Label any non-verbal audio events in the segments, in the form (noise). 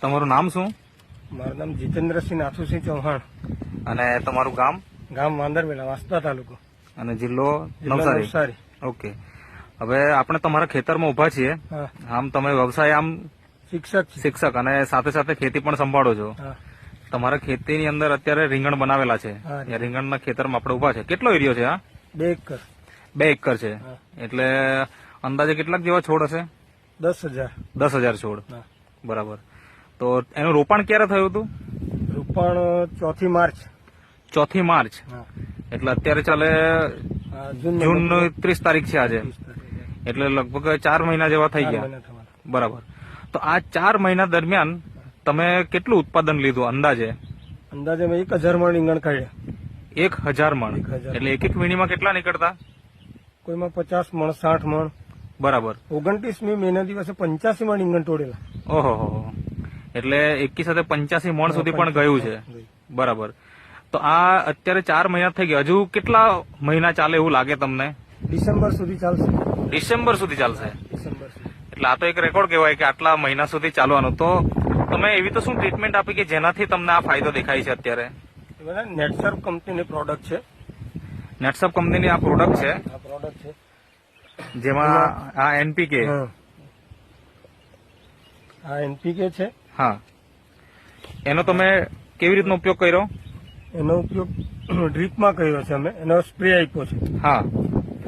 તમારું નામ શું? મારું નામ જીતેન્દ્રસિંહ નાથુસિંહ ચૌહાણ. અને તમારું ગામ? ગામ વાંદરવેલા વાંસદા તાલુકો. અને જિલ્લો નવસારી? ઓકે. હવે આપણે તમારા ખેતરમાં ઊભા છીએ. આમ તમે વ્યવસાય આમ શિક્ષક શિક્ષક અને સાથે સાથે ખેતી પણ સંભાળો છો. તમારા ખેતીની અંદર અત્યારે રીંગણ બનાવેલા છે. રીંગણના ખેતરમાં આપણે ઊભા છે. કેટલો એરિયો છે આ? બે એકર. બે એકર છે. એટલે અંદાજે કેટલાક જેવા છોડ હશે? દસ હજાર. દસ હજાર છોડ. બરાબર. તો એનું રોપાણ ક્યારે થયું હતું? રોપણ ચોથી માર્ચ. ચોથી માર્ચ? એટલે અત્યારે ચાલે જૂન ત્રીસ તારીખ છે આજે. એટલે લગભગ ચાર મહિના જેવા થઈ ગયા. બરાબર. તો આ ચાર મહિના દરમિયાન તમે કેટલું ઉત્પાદન લીધું અંદાજે? અંદાજે મેં એક હજાર મણ રીંગણ કાઢ્યા. એક હજાર મણ. એટલે એક એક વીણીમાં કેટલા નીકળતા? કોઈમાં પચાસ મણ સાઠ મણ. બરાબર. ઓગણત્રીસમી મહિના દિવસે પંચ્યાસી મણ રીંગણ તોડેલા. ઓહો. એટલે એકી સાથે પંચ્યાસી મણ સુધી પણ ગયું છે. બરાબર. તો આ અત્યારે ચાર મહિના થઈ ગયા. હજુ કેટલા મહિના ચાલે એવું લાગે તમને? ડિસેમ્બર સુધી ચાલશે. ડિસેમ્બર સુધી ચાલશે. એટલે આ તો એક રેકોર્ડ કહેવાય કે આટલા મહિના સુધી ચાલવાનું. તો તમે એવી તો શું ટ્રીટમેન્ટ આપી કે જેનાથી તમને આ ફાયદો દેખાય છે અત્યારે? નેટસર્પ કંપનીની પ્રોડક્ટ છે. નેટસર્પ કંપનીની આ પ્રોડક્ટ છે? આ પ્રોડક્ટ છે. જેમાં આ એનપીકે આ એનપીકે છે. હા. એનો તમે કેવી રીતનો ઉપયોગ કર્યો? એનો ઉપયોગ (clears throat) ડ્રીપમાં કર્યો છે અમે. એનો સ્પ્રે આપ્યો છે. હા.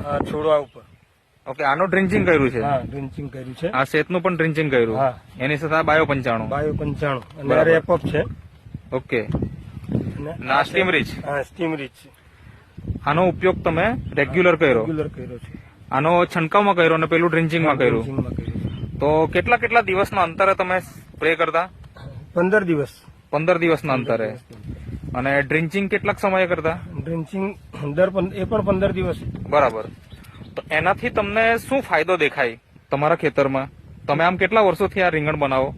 આ છોડવા ઉપર. ઓકે આનો ડ્રિન્ચિંગ કર્યું છે? હા ડ્રિન્ચિંગ કર્યું છે. આ શેતનું પણ ડ્રિન્ચિંગ કર્યું? હા. એની સાથે આ બાયો પંચાણું બાયો પંચાણું. અને બરાબર. રેપઅપ છે. ઓકે. ના સ્ટીમ રીચ? હા સ્ટીમ રીચ છે. આનો ઉપયોગ તમે રેગ્યુલર કર્યો? રેગ્યુલર કર્યો છે. આનો છંટકાવમાં કર્યો અને પેલું ડ્રિન્ચિંગમાં કર્યું? તો કેટલા કેટલા દિવસના અંતરે તમે સ્પ્રે કરતા? પંદર દિવસ. પંદર દિવસના અંતરે. અને ડ્રિન્ચિંગ કેટલાક સમયે કરતા? ડ્રિન્ચિંગ દર એ પણ પંદર દિવસ. બરાબર. તો એનાથી તમને શું ફાયદો દેખાય તમારા ખેતરમાં? તમે આમ કેટલા વર્ષોથી આ રીંગણ બનાવો?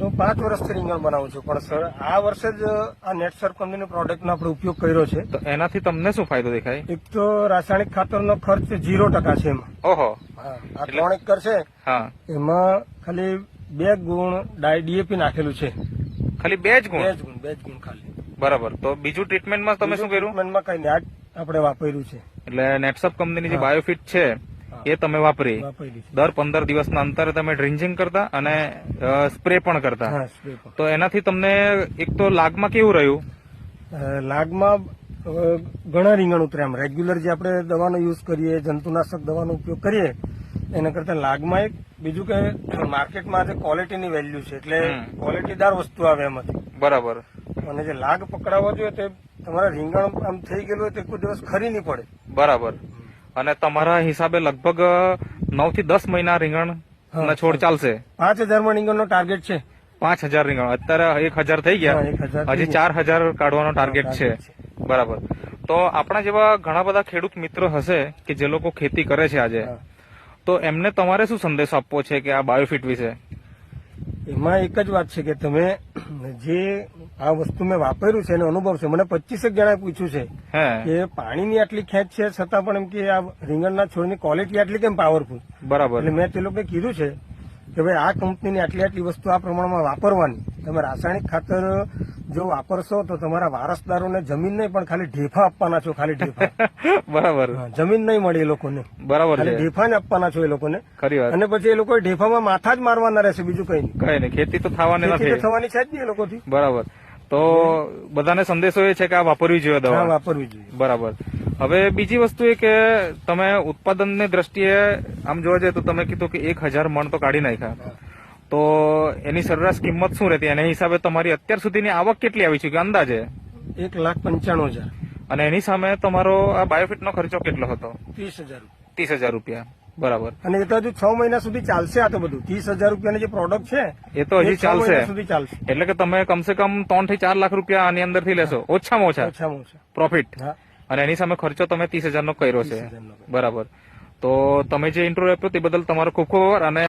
હું પાંચ વર્ષથી રીંગણ બનાવું છું પણ સર આ વર્ષે જ આ નેટસર કંપનીની પ્રોડક્ટનો આપણે ઉપયોગ કર્યો છે. તો એનાથી તમને શું ફાયદો દેખાય? એક તો રાસાયણિક ખાતરનો ખર્ચ ઝીરો ટકા છે એમાં. ઓહો. આ ત્રણ એકર છે. હા. એમાં ખાલી બે ગુણ ડીએપી નાખેલું છે. ખાલી બે જ બે ગુણ જ ગુણ બે જ ગુણ ખાલી. બરાબર. તો બીજું ટ્રીટમેન્ટમાં તમે શું કર્યું? ટ્રીટમેન્ટમાં કઈ આ આપણે વાપર્યું છે. એટલે નેટસપ કંપનીની જે બાયોફિટ છે એ તમે વાપરી. દર પંદર દિવસના અંતરે તમે ડ્રિન્જિંગ કરતા અને સ્પ્રે પણ કરતા. તો એનાથી તમને એક તો લાગમાં કેવું રહ્યું? લાગમાં ઘણા રીંગણ ઉતરે આમ. રેગ્યુલર જે આપણે દવાનો યુઝ કરીએ જંતુનાશક દવાનો ઉપયોગ કરીએ એના કરતા લાગમાં એક બીજું કે માર્કેટમાં આજે ક્વોલિટીની વેલ્યુ છે એટલે. ક્વોલિટીદાર વસ્તુ આવે એમાંથી. બરાબર. અને જે લાગ પકડાવવા જોઈએ તે તમારા રીંગણ આમ થઈ ગયેલું હોય તે કોઈ દિવસ ખરી નહીં પડે. બરાબર. અને તમારા હિસાબે લગભગ નવથી દસ મહિના રીંગણ છોડ ચાલશે? પાંચ હજારમાં રીંગણનો ટાર્ગેટ છે. પાંચ હજાર રીંગણ. અત્યારે એક હજાર થઈ ગયા. હજી ચાર હજાર કાઢવાનો ટાર્ગેટ છે. બરાબર. તો આપણા જેવા ઘણા બધા ખેડૂત મિત્રો હશે કે જે લોકો ખેતી કરે છે આજે. તો એમને તમારે શું સંદેશ આપવો છે કે આ બાયોફિટ વિશે? એમાં એક જ વાત છે કે તમે જે આ વસ્તુ મેં વાપર્યું છે એનો અનુભવ છે મને પચીસેક જણાએ પૂછ્યું છે હે. કે પાણીની આટલી ખેંચ છે છતાં પણ એમ કે આ રીંગણના છોડની ક્વોલિટી આટલી કેમ પાવરફુલ બરાબર. એટલે મેં તે લોકોએ કીધું છે કે ભાઈ આ કંપનીની આટલી આટલી વસ્તુ આ પ્રમાણમાં વાપરવાની. તમે રાસાયણિક ખાતર જો વાપરશો તો તમારા વારસદારોને જમીન નહીં પણ ખાલી ઢેફા આપવાના છો ખાલી ઢેફા. (laughs) બરાબર. જમીન નહીં મળે એ લોકોને. બરાબર ઢેફા ને આપવાના છો એ લોકોને. ખરી વાત. અને પછી એ લોકો ઢેફામાં માથા જ મારવાના રહેશે બીજું કઈ નહીં. કઈ નહીં ખેતી તો થવાની નથી. થવાની છે જ નહીં એ લોકોથી. બરાબર. તો બધાને સંદેશો એ છે કે આ વાપરવી જોઈએ દવા. વાપરવી જોઈએ. બરાબર. હવે બીજી વસ્તુ એ કે તમે ઉત્પાદનની દ્રષ્ટિએ આમ જોવા જઈએ તો તમે કીધું કે એક હજાર મણ તો કાઢી નાખ્યા. તો એની સરેરાશ કિંમત શું રહેતી? એના હિસાબે તમારી અત્યાર સુધીની આવક કેટલી આવી છે? કે અંદાજે? એક લાખ પંચાણું હજાર. અને એની સામે તમારો આ બાયોફિટનો ખર્ચો કેટલો હતો? ત્રીસ હજાર ત્રીસ હજાર રૂપિયા. બરાબર. અને એ તો હજુ છ મહિના સુધી ચાલશે આ તો બધું. ત્રીસ હજાર રૂપિયાની જે પ્રોડક્ટ છે એ તો હજી છ ચાલશે. સુધી ચાલશે. એટલે કે તમે કમસે કમ ત્રણથી ચાર લાખ રૂપિયા આની અંદરથી લેશો. ઓછામાં ઓછા. ઓછામાં ઓછા. પ્રોફિટ અને એની સામે ખર્ચો તમે ત્રીસ હજારનો કર્યો છે. 30,000 નો કર્યો. બરાબર. તો તમે જે ઇન્ટરવ્યુ આપ્યો તે બદલ તમારો ખૂબ ખૂબ આભાર. અને